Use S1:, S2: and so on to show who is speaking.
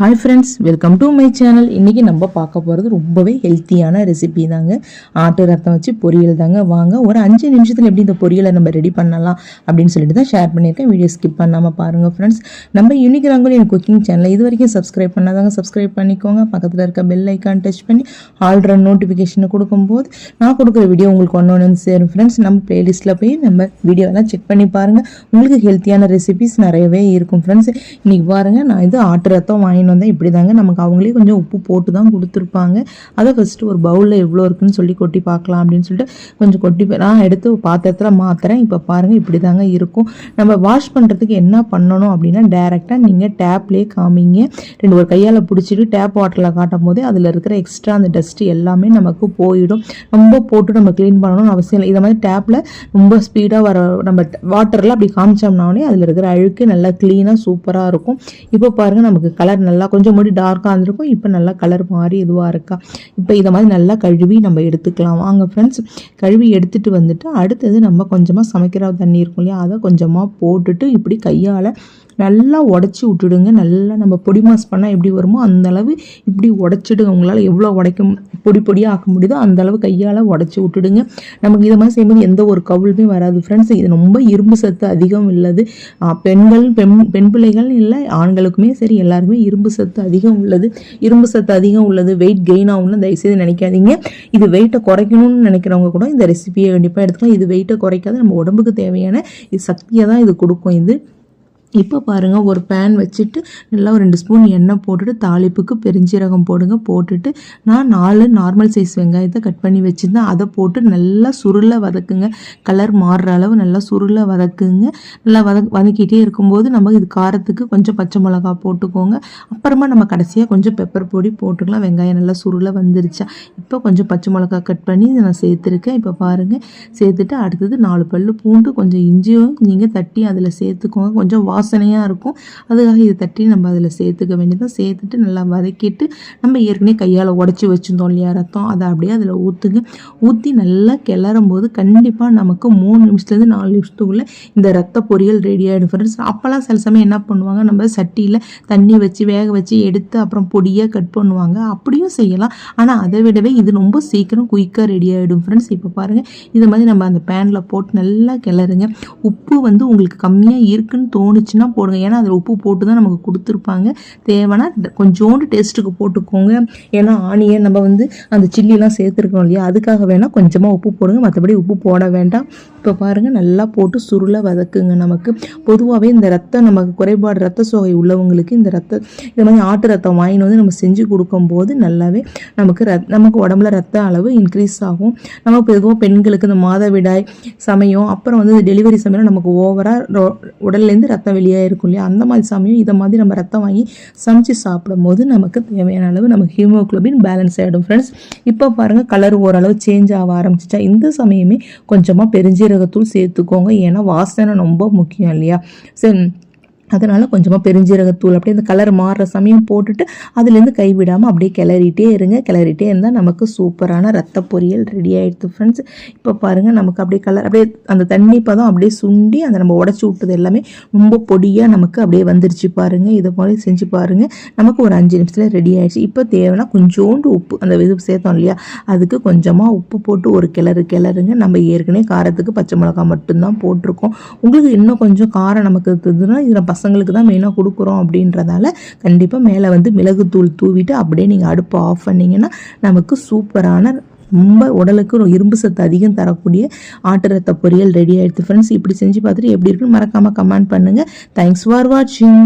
S1: Hi friends welcome to my channel இன்றைக்கி நம்ம பார்க்க போகிறது ரொம்பவே ஹெல்த்தியான ரெசிபி தாங்க. ஆட்டு ரத்தம் வச்சு பொரியல் தாங்க. வாங்க ஒரு அஞ்சு நிமிஷத்தில் எப்படி இந்த பொரியலை நம்ம ரெடி பண்ணலாம் அப்படின்னு சொல்லிட்டு தான் ஷேர் பண்ணியிருக்கேன். வீடியோ ஸ்கிப் பண்ணாமல் பாருங்கள் ஃப்ரெண்ட்ஸ் நம்ம யூனிக் ரங்கோலி குக்கிங் சேனல் இது வரைக்கும் சப்ஸ்கிரைப் பண்ணாதாங்க சப்ஸ்கிரைப் பண்ணிக்கோங்க. பக்கத்தில் இருக்க பெல் ஐக்கான் டச் பண்ணி ஆல்ரெடி நோட்டிஃபிகேஷனை கொடுக்கும்போது நான் கொடுக்குற வீடியோ உங்களுக்கு ஒன்று ஒன்று சேரும் ஃப்ரெண்ட்ஸ் நம்ம பிளேலிஸ்ட்டில் போய் நம்ம வீடியோலாம் செக் பண்ணி பாருங்கள் உங்களுக்கு ஹெல்த்தியான ரெசிபிஸ் நிறையவே இருக்கும் ஃப்ரெண்ட்ஸ் இன்றைக்கி பாருங்கள் நான் இது ஆட்டு ரத்தம் வாங்கிட்டு வந்தேன் இப்படி தாங்க நமக்கு அவங்களே கொஞ்சம் உப்பு போட்டு தான் கொடுத்துருப்பாங்க. அதை ஃபஸ்ட்டு ஒரு பவுலில் எவ்வளோ இருக்குன்னு சொல்லி கொட்டி பார்க்கலாம் அப்படின்னு சொல்லிட்டு கொஞ்சம் கொட்டி நான் எடுத்து பாத்திரத்தில் மாற்றுறேன் இப்போ பாருங்கள் இப்படி தாங்க இருக்கும். நம்ம வாஷ் பண்ணுறதுக்கு என்ன பண்ணணும் அப்படின்னா டேரெக்டாக நீங்கள் டேப்லேயே காமிங்க. ரெண்டு ஒரு கையால் பிடிச்சிட்டு டேப் வாட்டரில் காட்டும் போதே அதில் இருக்கிற எக்ஸ்ட்ரா அந்த டஸ்ட்டு எல்லாமே நமக்கு போயிடும். ரொம்ப போட்டு நம்ம க்ளீன் பண்ணணும்னு அவசியம் இல்லை. இதை மாதிரி டேப்பில் ரொம்ப ஸ்பீடாக வர நம்ம வாட்டரில் அப்படி காமிச்சோம்னாலே அதில் இருக்கிற அழுக்கு நல்லா க்ளீனாக சூப்பராக இருக்கும். இப்போ பாருங்கள் நமக்கு கலர் நல்லா கொஞ்சம் முடி டார்க்காக இருந்திருக்கும். இப்போ நல்லா கலர் மாறி இதுவாக இருக்கா? இப்போ இதை மாதிரி நல்லா கழுவி நம்ம எடுத்துக்கலாம். வாங்க ஃப்ரெண்ட்ஸ் கழுவி எடுத்துகிட்டு வந்துட்டு அடுத்தது நம்ம கொஞ்சமாக சமைக்கிற தண்ணி இருக்கும் இல்லையா? அதை கொஞ்சமாக போட்டுட்டு இப்படி கையால் நல்லா உடச்சி விட்டுடுங்க. நல்லா நம்ம பொடி மாஸ் பண்ணால் எப்படி வருமோ அந்த அளவு இப்படி உடச்சிடுங்க. உங்களால் எவ்வளோ உடைக்க பொடி பொடியாக ஆக்க முடியுதோ அந்த அளவு கையால் உடச்சி விட்டுடுங்க. நமக்கு இதை மாதிரி செய்யும்போது எந்த ஒரு கவுளுமே வராது ஃப்ரெண்ட்ஸ் இது ரொம்ப இரும்பு சத்து அதிகம் உள்ளது. பெண்கள் பெண் பெண் பிள்ளைகள் இல்லை ஆண்களுக்குமே சரி எல்லாருமே இரும்பு இரும்பு சத்து அதிகம் உள்ளது. இரும்பு சத்து அதிகம் உள்ளது வெயிட் கெயின் ஆகும்னு தயவுசெய்து நினைக்காதீங்க. இது வெயிட்டை குறைக்கணும்னு நினைக்கிறவங்க கூட இந்த ரெசிபியை கண்டிப்பாக எடுத்துக்கலாம். இது வெயிட்டை குறைக்காது. நம்ம உடம்புக்கு தேவையான இது சக்தியை தான் இது கொடுக்கும் இது. இப்போ பாருங்கள் ஒரு பேன் வச்சுட்டு நல்லா ஒரு ரெண்டு ஸ்பூன் எண்ணெய் போட்டுட்டு தாளிப்புக்கு பெருஞ்சீரகம் போடுங்க போட்டுட்டு நான் நாலு நார்மல் சைஸ் வெங்காயத்தை கட் பண்ணி வச்சுருந்தேன். அதை போட்டு நல்லா சுருளை வதக்குங்க. கலர் மாறுற அளவு நல்லா சுருளை வதக்குங்க. நல்லா வதக் வதக்கிட்டே இருக்கும்போது நம்ம இது காரத்துக்கு கொஞ்சம் பச்சை மிளகா போட்டுக்கோங்க. அப்புறமா நம்ம கடைசியாக கொஞ்சம் பெப்பர் பொடி போட்டுக்கலாம். வெங்காயம் நல்லா சுருளை வந்துருச்சா. இப்போ கொஞ்சம் பச்சை மிளகா கட் பண்ணி நான் சேர்த்துருக்கேன். இப்போ பாருங்கள் சேர்த்துட்டு அடுத்தது நாலு பல்லு பூண்டு கொஞ்சம் இஞ்சியும் நீங்கள் தட்டி அதில் சேர்த்துக்கோங்க. கொஞ்சம் வா வாசனையாக இருக்கும். அதுக்காக இதை தட்டி நம்ம அதில் சேர்த்துக்க வேண்டியதான் சேர்த்துட்டு நல்லா வதக்கிட்டு நம்ம ஏற்கனவே கையால் உடச்சி வச்சுருந்தோம் இல்லையா ரத்தம். அதை அப்படியே அதில் ஊற்றுங்க ஊற்றி நல்லா கிளறும் போது கண்டிப்பாக நமக்கு மூணு நிமிஷத்துலேருந்து நாலு நிமிஷத்துக்குள்ளே இந்த ரத்த பொரியல் ரெடி ஆகிடும் ஃப்ரெண்ட்ஸ் அப்போல்லாம் சில சமயம் என்ன பண்ணுவாங்க நம்ம சட்டியில் தண்ணி வச்சு வேக வச்சு எடுத்து அப்புறம் பொடியாக கட் பண்ணுவாங்க. அப்படியும் செய்யலாம். ஆனால் அதை விடவே இது ரொம்ப சீக்கிரம் குயிக்காக ரெடி ஆகிடும் ஃப்ரெண்ட்ஸ் இப்போ பாருங்கள் இது மாதிரி நம்ம அந்த பேனில் போட்டு நல்லா கிளறுங்க. உப்பு வந்து உங்களுக்கு கம்மியாக இருக்குன்னு தோணுச்சு இருந்துச்சுன்னா போடுங்க. ஏன்னா அதில் உப்பு போட்டு தான் நமக்கு கொடுத்துருப்பாங்க. தேவைன்னா கொஞ்சோண்டு டேஸ்ட்டுக்கு போட்டுக்கோங்க. ஏன்னா ஆனியன் நம்ம வந்து அந்த சில்லிலாம் சேர்த்துருக்கோம் இல்லையா? அதுக்காக வேணால் கொஞ்சமாக உப்பு போடுங்க. மற்றபடி உப்பு போட வேண்டாம். இப்போ பாருங்கள் நல்லா போட்டு சுருளை வதக்குங்க நமக்கு. பொதுவாகவே இந்த ரத்தம் நமக்கு குறைபாடு ரத்த சோகை உள்ளவங்களுக்கு இந்த ரத்த இந்த மாதிரி ஆட்டு ரத்தம் வாங்கின்னு வந்து நம்ம செஞ்சு கொடுக்கும்போது நல்லாவே நமக்கு ரத் நமக்கு உடம்புல ரத்த அளவு இன்க்ரீஸ் ஆகும். நம்ம பொதுவாக பெண்களுக்கு இந்த மாதவிடாய் சமயம் அப்புறம் வந்து டெலிவரி சமயம் நமக்கு ஓவராக உடல்லேருந்து ரத்தம் வெளியாக இருக்கும் இல்லையா? அந்த மாதிரி சமயம் இதை மாதிரி நம்ம ரத்தம் வாங்கி சமைச்சு சாப்பிடும் போது நமக்கு தேவையான அளவு நமக்கு ஹீமோக்ளோபின் பேலன்ஸ் ஆகிடும் ஃப்ரெண்ட்ஸ் இப்போ பாருங்கள் கலர் ஓரளவு சேஞ்ச் ஆக ஆரம்பிச்சிச்சா இந்த சமயமே கொஞ்சமாக பெருஞ்சீரகத்தூள் சேர்த்துக்கோங்க. ஏன்னா வாசனை ரொம்ப முக்கியம் இல்லையா? சரி அதனால் கொஞ்சமாக பெருஞ்சீரகத்தூள் அப்படியே அந்த கலர் மாறுற சமயம் போட்டுட்டு அதுலேருந்து கைவிடாமல் அப்படியே கிளறிட்டே இருங்க. கிளறிட்டே இருந்தால் நமக்கு சூப்பரான ரத்த பொரியல் ரெடி ஆகிடுது ஃப்ரெண்ட்ஸ் இப்போ பாருங்கள் நமக்கு அப்படியே கலர் அப்படியே அந்த தண்ணி பதம் அப்படியே சுண்டி அந்த நம்ம உடச்சி விட்டது எல்லாமே ரொம்ப பொடியாக நமக்கு அப்படியே வந்துருச்சு பாருங்கள் இதை மாதிரி செஞ்சு பாருங்கள் நமக்கு ஒரு அஞ்சு நிமிஷத்தில் ரெடி ஆகிடுச்சு இப்போ தேவைன்னா கொஞ்சோண்டு உப்பு அந்த இது சேர்த்தோம் இல்லையா? அதுக்கு கொஞ்சமாக உப்பு போட்டு ஒரு கிளறு கிளறுங்க. நம்ம ஏற்கனவே காரத்துக்கு பச்சை மிளகா மட்டும்தான் போட்டிருக்கோம். உங்களுக்கு இன்னும் கொஞ்சம் காரம் நமக்கு இருந்ததுன்னா இதில் பசங்களுக்கு தான் மெயினாக கொடுக்குறோம் அப்படின்றதால கண்டிப்பாக மேலே வந்து மிளகுத்தூள் தூவிட்டு அப்படியே நீங்கள் அடுப்பை ஆஃப் பண்ணிங்கன்னா நமக்கு சூப்பரான ரொம்ப உடலுக்கு இரும்பு சத்து அதிகம் தரக்கூடிய ஆட்டு ரத்த பொரியல் ரெடி ஆகிடுது ஃப்ரெண்ட்ஸ் இப்படி செஞ்சு பார்த்துட்டு எப்படி இருக்குன்னு மறக்காமல் கமெண்ட் பண்ணுங்கள் தேங்க்ஸ் ஃபார் வாட்சிங்